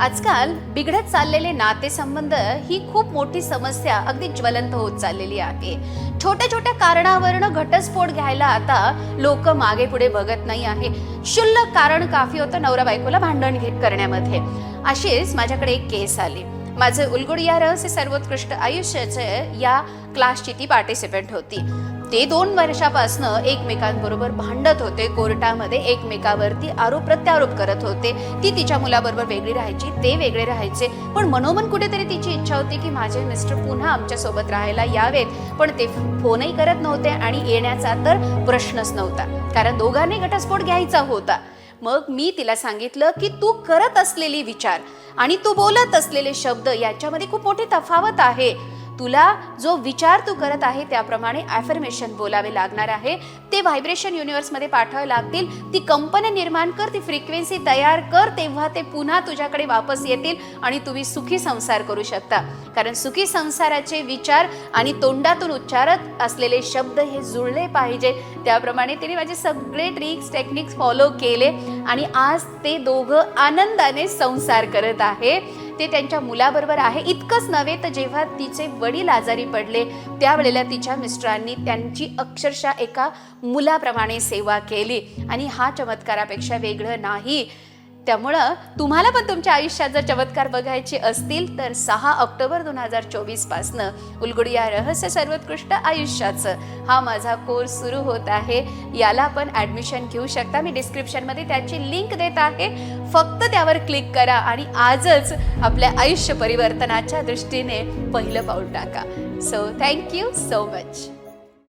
आजकाल बिघडत चाललेले नातेसंबंध ही खूप मोठी समस्या अगदी ज्वलंत होत चाललेली आहे. छोट्या छोट्या कारणावरनं घटस्फोट घ्यायला आता लोक मागे पुढे बघत नाही आहे. क्षुल्लक कारण काफी होतं नवरा बायकोला भांडण घेत करण्यामध्ये. अशीच माझ्याकडे एक केस आली. माझं उलगुड या रहस्य सर्वोत्कृष्ट आयुष्याचे या क्लासची ती पार्टिसिपेंट होती. ते दोन वर्षापासनं एकमेकांबरोबर भांडत होते. कोर्टामध्ये एकमेकावरती आरोप प्रत्यारोप करत होते. ती तिच्या मुलाबरोबर वेगळी राहायची ते वेगळे राहायचे. पण मनोमन कुठेतरी तिची इच्छा होती की माझे मिस्टर पुन्हा आमच्यासोबत राहायला यावेत. पण ते फोनही करत नव्हते आणि येण्याचा तर प्रश्नच नव्हता. कारण दोघांनी घटस्फोट घ्यायचा होता. मग मी तिला सांगितलं की तू करत असलेली विचार आणि तू बोलत असलेले शब्द याच्यामध्ये खूप मोठी तफावत आहे. तुला जो विचार तू करत आहे त्याप्रमाणे ॲफर्मेशन बोलावे लागणार आहे. ते व्हायब्रेशन युनिव्हर्समध्ये पाठवावे लागतील. ती कंपन्या निर्माण कर ती फ्रिक्वेन्सी तयार कर तेव्हा ते पुन्हा तुझ्याकडे वापस येतील आणि तुम्ही सुखी संसार करू शकता. कारण सुखी संसाराचे विचार आणि तोंडातून उच्चारत असलेले शब्द हे जुळले पाहिजे. त्याप्रमाणे तिने माझे सगळे ट्रिक्स टेक्निक्स फॉलो केले आणि आज ते दोघं आनंदाने संसार करत आहे. ते त्यांच्या मुलाबरोबर आहे. इतकंच नव्हे तर जेव्हा तिचे वडील आजारी पडले त्यावेळेला तिच्या मिस्टरांनी त्यांची अक्षरशः एका मुलाप्रमाणे सेवा केली. आणि हा चमत्कारापेक्षा वेगळं नाही. त्यामुळं तुम्हाला पण तुमच्या आयुष्यात जर चमत्कार बघायचे असतील तर सहा ऑक्टोबर दोन हजार चोवीस पासनं उलगुडिया रहस्य सर्वोत्कृष्ट आयुष्याचं हा माझा कोर्स सुरू होत आहे. याला पण ॲडमिशन घेऊ शकता. मी डिस्क्रिप्शनमध्ये त्याची लिंक देत आहे. फक्त त्यावर क्लिक करा आणि आजच आपल्या आयुष्य परिवर्तनाच्या दृष्टीने पहिलं पाऊल टाका. So thank you so much